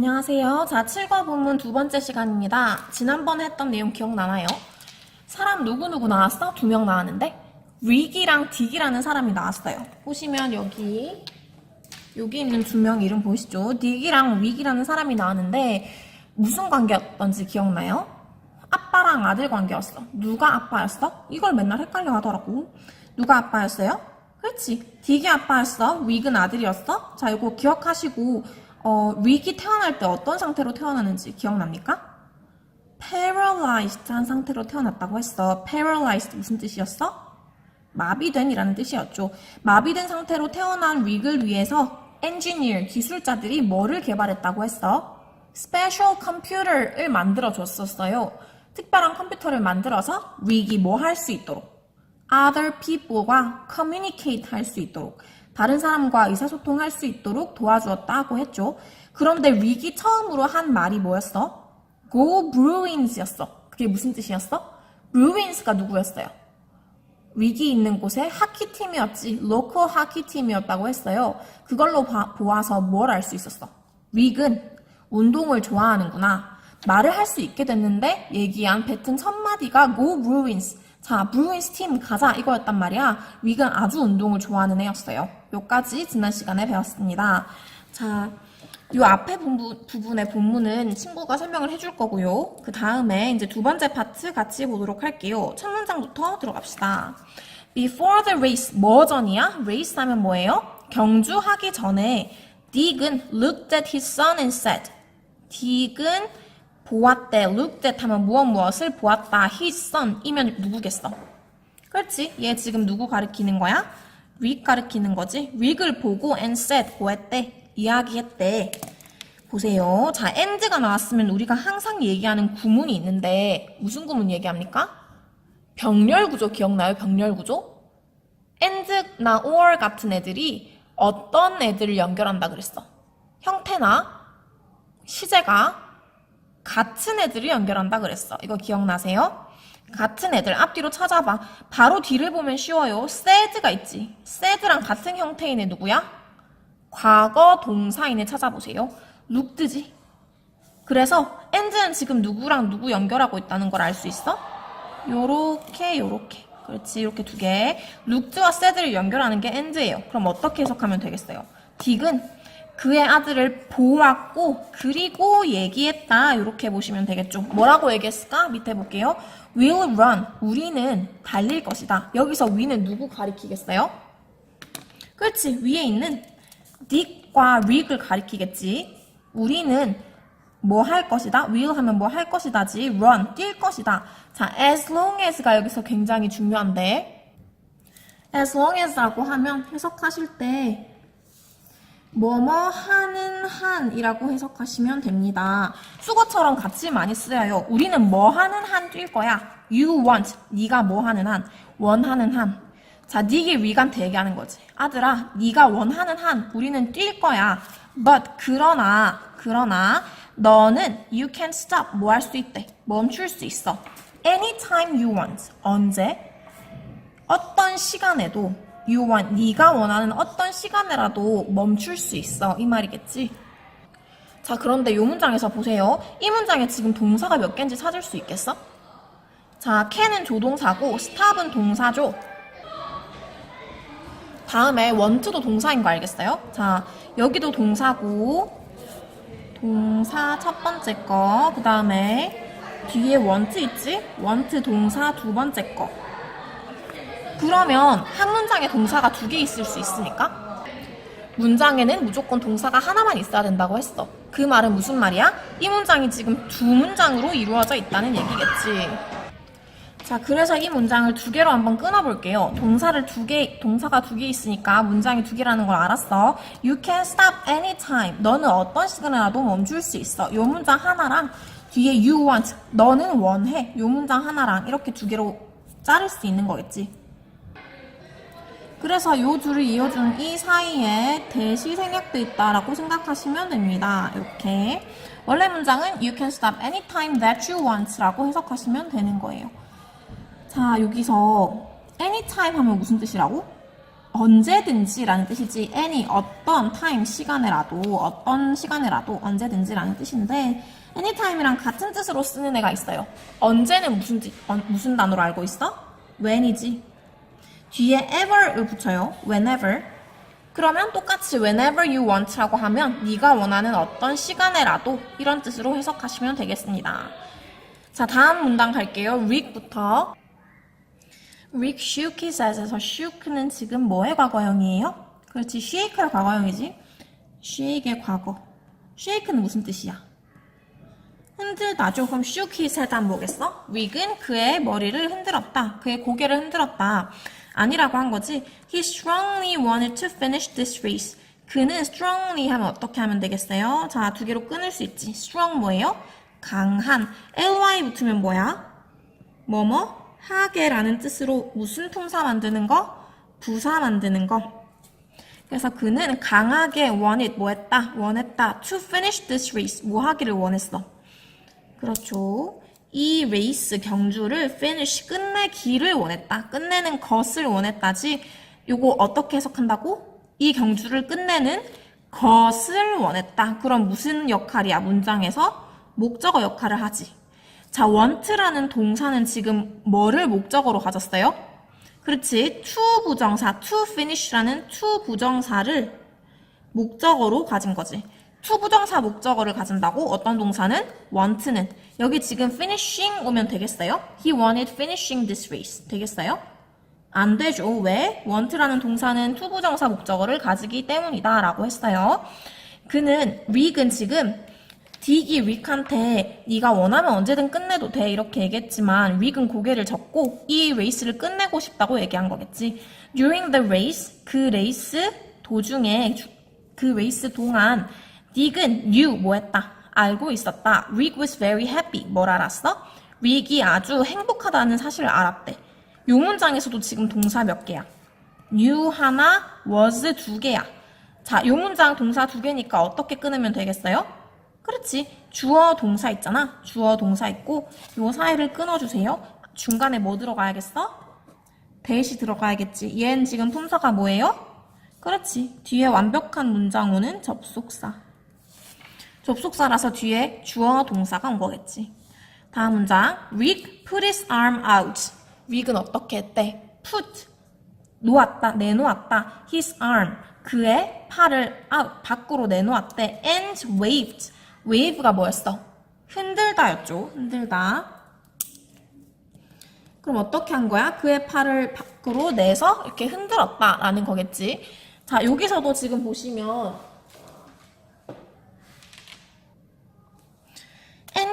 안녕하세요. 자, 7과 본문 두 번째 시간입니다. 지난번에 했던 내용 기억나나요? 사람 누구누구 나왔어? 두 명 나왔는데 릭이랑 딕이라는 사람이 나왔어요. 보시면 여기 여기 있는 두 명 이름 보이시죠? 딕이랑 릭이라는 사람이 나왔는데 무슨 관계였던지 기억나요? 아빠랑 아들 관계였어. 누가 아빠였어? 이걸 맨날 헷갈려 하더라고. 누가 아빠였어요? 그렇지. 딕이 아빠였어. 릭은 아들이었어. 자, 이거 기억하시고 어, 릭이 태어날 때 어떤 상태로 태어나는지 기억납니까? paralyzed 한 상태로 태어났다고 했어. paralyzed 무슨 뜻이었어? 마비된이라는 뜻이었죠. 마비된 상태로 태어난 릭을 위해서 엔지니어, 기술자들이 뭐를 개발했다고 했어? 스페셜 컴퓨터를 만들어 줬었어요. 특별한 컴퓨터를 만들어서 릭이 뭐할 수 있도록 other people과 communicate 할 수 있도록 다른 사람과 의사소통할 수 있도록 도와주었다고 했죠. 그런데 릭이 처음으로 한 말이 뭐였어? Go Bruins였어. 그게 무슨 뜻이었어? Bruins가 누구였어요? 릭이 있는 곳에 하키팀이었지. 로컬 하키팀이었다고 했어요. 그걸로 봐- 보아서 뭘 알 수 있었어? 릭은 운동을 좋아하는구나. 말을 할 수 있게 됐는데 얘기한 뱉은 첫 마디가 Go Bruins. 자, 브루인스 팀 가자 이거였단 말이야. 릭은 아주 운동을 좋아하는 애였어요. 요까지 지난 시간에 배웠습니다. 자, 요 앞에 부분, 부분의 본문은 친구가 설명을 해줄 거고요. 그 다음에 이제 두 번째 파트 같이 보도록 할게요. 첫 문장부터 들어갑시다. Before the race, 뭐 전이야? race 하면 뭐예요? 경주하기 전에 딕은 looked at his son and said 딕은 보았대. looked at 하면 무엇 무엇을 보았다. his son 이면 누구겠어? 그렇지. 얘 지금 누구 가리키는 거야? 릭 가리키는 거지. 릭을 보고 and said 뭐 했대? 이야기했대. 보세요. 자, and가 나왔으면 우리가 항상 얘기하는 구문이 있는데 무슨 구문 얘기합니까? 병렬 구조 기억나요? 병렬 구조? and나 or 같은 애들이 어떤 애들을 연결한다 그랬어? 형태나 시제가 같은 애들을 연결한다 그랬어. 이거 기억나세요? 같은 애들 앞뒤로 찾아봐. 바로 뒤를 보면 쉬워요. said가 있지. said랑 같은 형태인 애 누구야? 과거 동사인 애 찾아보세요. look드지. 그래서 and는 지금 누구랑 누구 연결하고 있다는 걸 알 수 있어? 요렇게 요렇게. 그렇지. 이렇게 두 개. look드와 said를 연결하는 게 and예요. 그럼 어떻게 해석하면 되겠어요? 딕은 그의 아들을 보았고 그리고 얘기했다 이렇게 보시면 되겠죠. 뭐라고 얘기했을까? 밑에 볼게요. Will run. 우리는 달릴 것이다. 여기서 we는 누구 가리키겠어요? 그렇지. 위에 있는 딕과 릭을 가리키겠지. 우리는 뭐 할 것이다? will 하면 뭐 할 것이다지. run. 뛸 것이다. 자, as long as가 여기서 굉장히 중요한데 as long as라고 하면 해석하실 때 뭐뭐 하는 한이라고 해석하시면 됩니다. 수거처럼 같이 많이 쓰여요. 우리는 뭐 하는 한 뛸 거야. You want. 네가 뭐 하는 한. 원하는 한. 자, 니게 위한테 얘기하는 거지. 아들아, 네가 원하는 한 우리는 뛸 거야. But 그러나 그러나 너는 you can stop 뭐 할 수 있대. 멈출 수 있어. Anytime you want. 언제? 어떤 시간에도 you want 네가 원하는 어떤 시간에라도 멈출 수 있어 이 말이겠지. 자 그런데 이 문장에서 보세요. 이 문장에 지금 동사가 몇 개인지 찾을 수 있겠어? 자 can은 조동사고 stop은 동사죠. 다음에 want도 동사인 거 알겠어요? 자 여기도 동사고 동사 첫 번째 거, 그 다음에 뒤에 want 있지? want 동사 두 번째 거. 그러면 한 문장에 동사가 두 개 있을 수 있으니까 문장에는 무조건 동사가 하나만 있어야 된다고 했어. 그 말은 무슨 말이야? 이 문장이 지금 두 문장으로 이루어져 있다는 얘기겠지. 자, 그래서 이 문장을 두 개로 한번 끊어볼게요. 동사를 두 개, 동사가 두 개 있으니까 문장이 두 개라는 걸 알았어. You can stop anytime. 너는 어떤 시간에라도 멈출 수 있어. 요 문장 하나랑 뒤에 you want. 너는 원해. 요 문장 하나랑 이렇게 두 개로 자를 수 있는 거겠지. 그래서 요 둘을 이어준 이 사이에 대시 생략돼 있다라고 생각하시면 됩니다. 이렇게. 원래 문장은 you can stop anytime that you want라고 해석하시면 되는 거예요. 자, 여기서 anytime 하면 무슨 뜻이라고? 언제든지 라는 뜻이지 any 어떤 타임 시간에라도 어떤 시간에라도 언제든지 라는 뜻인데 anytime이랑 같은 뜻으로 쓰는 애가 있어요. 언제는 무슨 무슨 단어로 알고 있어? when이지. 뒤에 ever를 붙여요. whenever. 그러면 똑같이 whenever you want라고 하면 네가 원하는 어떤 시간에라도 이런 뜻으로 해석하시면 되겠습니다. 자, 다음 문장 갈게요. Rick부터. Rick shook his ass에서 shook는 지금 뭐의 과거형이에요? 그렇지, shake의 과거형이지. shake의 과거. shake는 무슨 뜻이야? 흔들다죠. 그럼 shook his head 하면 뭐겠어? Rick은 그의 머리를 흔들었다. 그의 고개를 흔들었다. 아니라고 한 거지. He strongly wanted to finish this race. 그는 strongly 하면 어떻게 하면 되겠어요? 자, 두 개로 끊을 수 있지. strong 뭐예요? 강한. ly 붙으면 뭐야? 뭐뭐? 하게라는 뜻으로 무슨 품사 만드는 거? 부사 만드는 거. 그래서 그는 강하게 wanted 뭐 했다? 원했다. to finish this race. 뭐 하기를 원했어. 그렇죠. 이 레이스 경주를 finish 끝내기를 원했다. 끝내는 것을 원했다지. 요거 어떻게 해석한다고? 이 경주를 끝내는 것을 원했다. 그럼 무슨 역할이야? 문장에서 목적어 역할을 하지. 자, want라는 동사는 지금 뭐를 목적어로 가졌어요? 그렇지. to 부정사, to finish라는 to 부정사를 목적어로 가진 거지. To 부정사 목적어를 가진다고 어떤 동사는 want는 여기 지금 finishing 오면 되겠어요? He wanted finishing this race 되겠어요? 안 되죠. 왜? want라는 동사는 to 부정사 목적어를 가지기 때문이다 라고 했어요. 그는 릭은 지금 딕이 릭한테 네가 원하면 언제든 끝내도 돼 이렇게 얘기했지만 릭은 고개를 젓고 이 레이스를 끝내고 싶다고 얘기한 거겠지. During the race 그 레이스 도중에 주- 그 레이스 동안 딕은 knew 뭐 했다 알고 있었다. Rick was very happy 뭘 알았어? 릭이 아주 행복하다는 사실을 알았대. 요 문장에서도 지금 동사 몇 개야? knew 하나, was 두 개야. 자, 요 문장 동사 두 개니까 어떻게 끊으면 되겠어요? 그렇지. 주어 동사 있잖아. 주어 동사 있고 요 사이를 끊어주세요. 중간에 뭐 들어가야겠어? 대시 들어가야겠지. 얘는 지금 품사가 뭐예요? 그렇지. 뒤에 완벽한 문장어는 접속사. 접속사라서 뒤에 주어 동사가 온 거겠지. 다음 문장. Rick put his arm out. Rick은 어떻게 했대? put. 놓았다, 내놓았다. his arm. 그의 팔을 out, 밖으로 내놓았대. and waved. wave가 뭐였어? 흔들다였죠. 흔들다. 그럼 어떻게 한 거야? 그의 팔을 밖으로 내서 이렇게 흔들었다라는 거겠지. 자, 여기서도 지금 보시면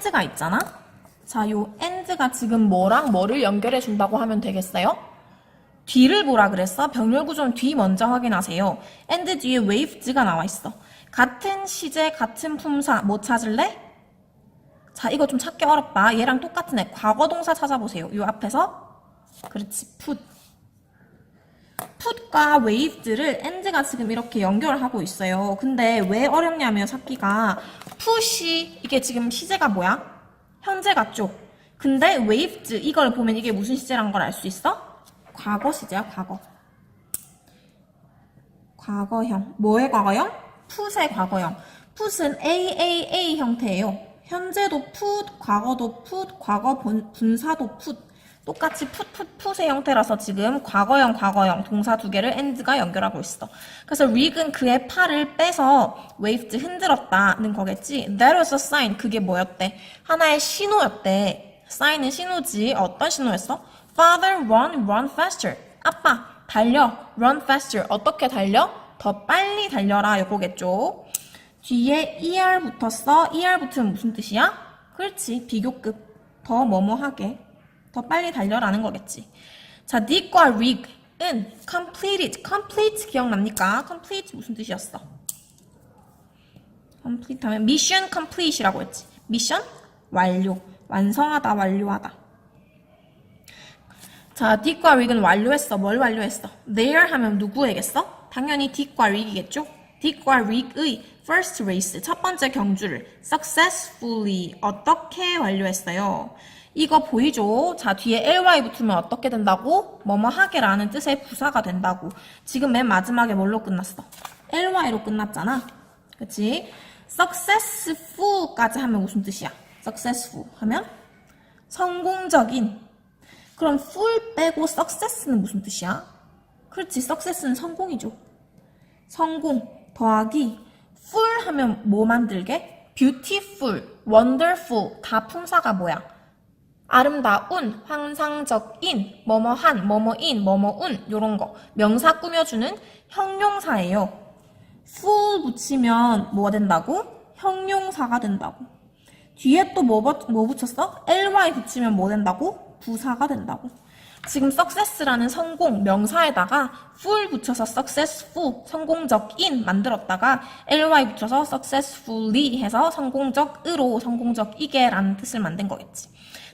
and가 있잖아. 자, 요 and가 지금 뭐랑 뭐를 연결해 준다고 하면 되겠어요? 뒤를 보라 그랬어? 병렬 구조는 뒤 먼저 확인하세요. and 뒤에 waved가 나와 있어. 같은 시제, 같은 품사, 뭐 찾을래? 자, 이거 좀 찾기 어렵다. 얘랑 똑같은 애. 과거 동사 찾아보세요. 요 앞에서. 그렇지, put. Put과 waved를 and가 지금 이렇게 연결하고 있어요. 근데 왜 어렵냐면 찾기가 put이 이게 지금 시제가 뭐야? 현재 같죠? 근데 waved 이걸 보면 이게 무슨 시제란 걸 알 수 있어? 과거 시제야, 과거. 과거형. 뭐의 과거형? put의 과거형. put은 AAA 형태예요. 현재도 put, 과거도 put, 과거 분, 분사도 put. 똑같이 put의 형태라서 지금 과거형, 과거형 동사 두 개를 and가 연결하고 있어. 그래서 Rick은 그의 팔을 빼서 waved 흔들었다는 거겠지. That was a sign. 그게 뭐였대? 하나의 신호였대. sign은 신호지. 어떤 신호였어? Father, run, run faster. 아빠, 달려, run faster. 어떻게 달려? 더 빨리 달려라. 요거겠죠. 뒤에 er 붙었어. er 붙으면 무슨 뜻이야? 그렇지. 비교급. 더 뭐뭐하게. 더 빨리 달려라는 거겠지. 자, Dick과 Rick은 completed. complete 기억납니까? complete 무슨 뜻이었어? complete 하면 mission complete이라고 했지. mission 완료. 완성하다, 완료하다. 자, Dick과 Rick은 완료했어. 뭘 완료했어? There 하면 누구에겠어? 당연히 Dick과 Rick이겠죠? Dick과 Rick의 first race, 첫 번째 경주를 successfully 어떻게 완료했어요? 이거 보이죠? 자, 뒤에 ly 붙으면 어떻게 된다고? 뭐뭐 하게라는 뜻의 부사가 된다고. 지금 맨 마지막에 뭘로 끝났어? ly로 끝났잖아. 그치? successful까지 하면 무슨 뜻이야? successful 하면 성공적인. 그럼 full 빼고 success는 무슨 뜻이야? 그렇지, success는 성공이죠. 성공 더하기 full 하면 뭐 만들게? beautiful, wonderful 다 품사가 뭐야? 아름다운, 환상적인, 뭐뭐한, 뭐뭐인, 뭐뭐운 요런 거 명사 꾸며주는 형용사예요. full 붙이면 뭐가 된다고? 형용사가 된다고. 뒤에 또 뭐 뭐 붙였어? ly 붙이면 뭐 된다고? 부사가 된다고. 지금 success라는 성공 명사에다가 full 붙여서 successful 성공적인 만들었다가 ly 붙여서 successfully 해서 성공적으로 성공적이게라는 뜻을 만든 거겠지.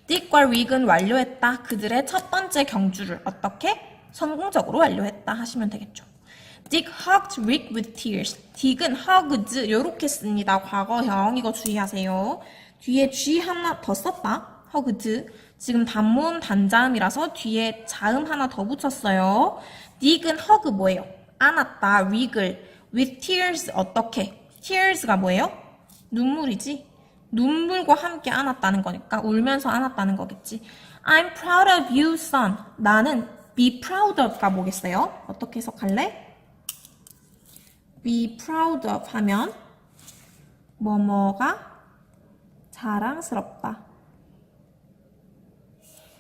딕과 릭은 완료했다. 그들의 첫 번째 경주를 어떻게 성공적으로 완료했다 하시면 되겠죠. Dick hugged Rick with tears. 딕은 hugged 요렇게 씁니다. 과거형 이거 주의하세요. 뒤에 G 하나 더 썼다. hugged. 지금 단모음 단자음이라서 뒤에 자음 하나 더 붙였어요. 딕은 hug 뭐예요? 안았다. Rick을 with tears 어떻게? tears가 뭐예요? 눈물이지. 눈물과 함께 안았다는 거니까 울면서 안았다는 거겠지. I'm proud of you, son. 나는 be proud of가 뭐겠어요? 어떻게 해석할래? be proud of 하면 뭐뭐가 자랑스럽다.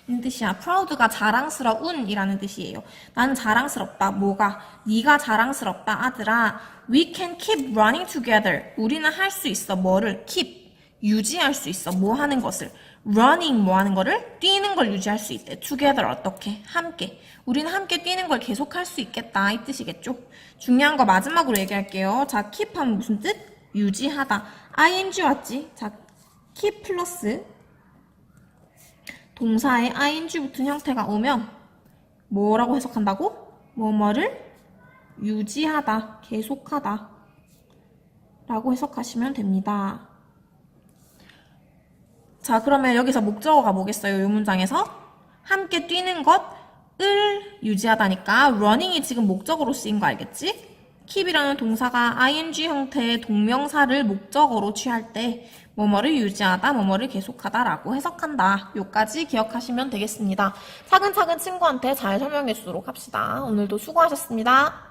이 뜻이야. proud가 자랑스러운이라는 뜻이에요. 나는 자랑스럽다. 뭐가? 네가 자랑스럽다. 아들아. We can keep running together. 우리는 할 수 있어. 뭐를? keep. 유지할 수 있어. 뭐 하는 것을. running 뭐 하는 거를? 뛰는 걸 유지할 수 있대. together 어떻게? 함께. 우리는 함께 뛰는 걸 계속 할 수 있겠다. 이 뜻이겠죠? 중요한 거 마지막으로 얘기할게요. 자, keep 하면 무슨 뜻? 유지하다. ing 왔지? 자, keep 플러스 동사에 ing 붙은 형태가 오면 뭐라고 해석한다고? 뭐뭐를 유지하다, 계속하다 라고 해석하시면 됩니다. 자, 그러면 여기서 목적어가 뭐겠어요? 이 문장에서 함께 뛰는 것을 유지하다니까 running이 지금 목적어로 쓰인 거 알겠지? keep이라는 동사가 ing 형태의 동명사를 목적어로 취할 때 뭐뭐를 유지하다, 뭐뭐를 계속하다라고 해석한다. 요까지 기억하시면 되겠습니다. 차근차근 친구한테 잘 설명해 주도록 합시다. 오늘도 수고하셨습니다.